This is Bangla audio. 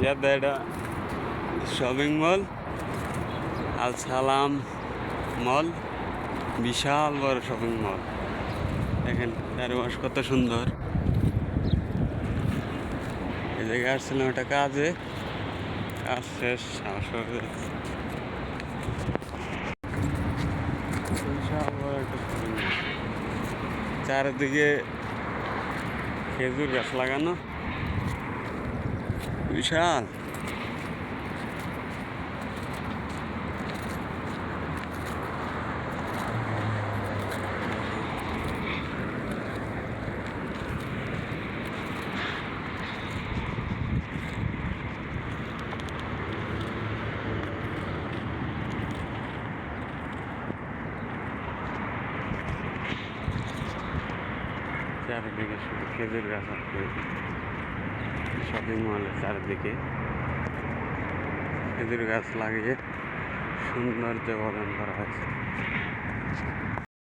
জিয়াদা এটা শপিং মল, আল সালাম মল, বিশাল বড় শপিং মল। দেখেন, চারপাশ কত সুন্দর। এই জায়গায় আসছিলাম একটা কাজে, কাজ শেষ, আমার একটা চারিদিকে খেজুর গাছ লাগানো। Üçhan. Yarın bir geçirdik. Gelir birazdan. Shopping মলের চারিদিকে। খেজুর গাছ লাগিয়ে সৌন্দর্য বর্ধন করা হয়েছে।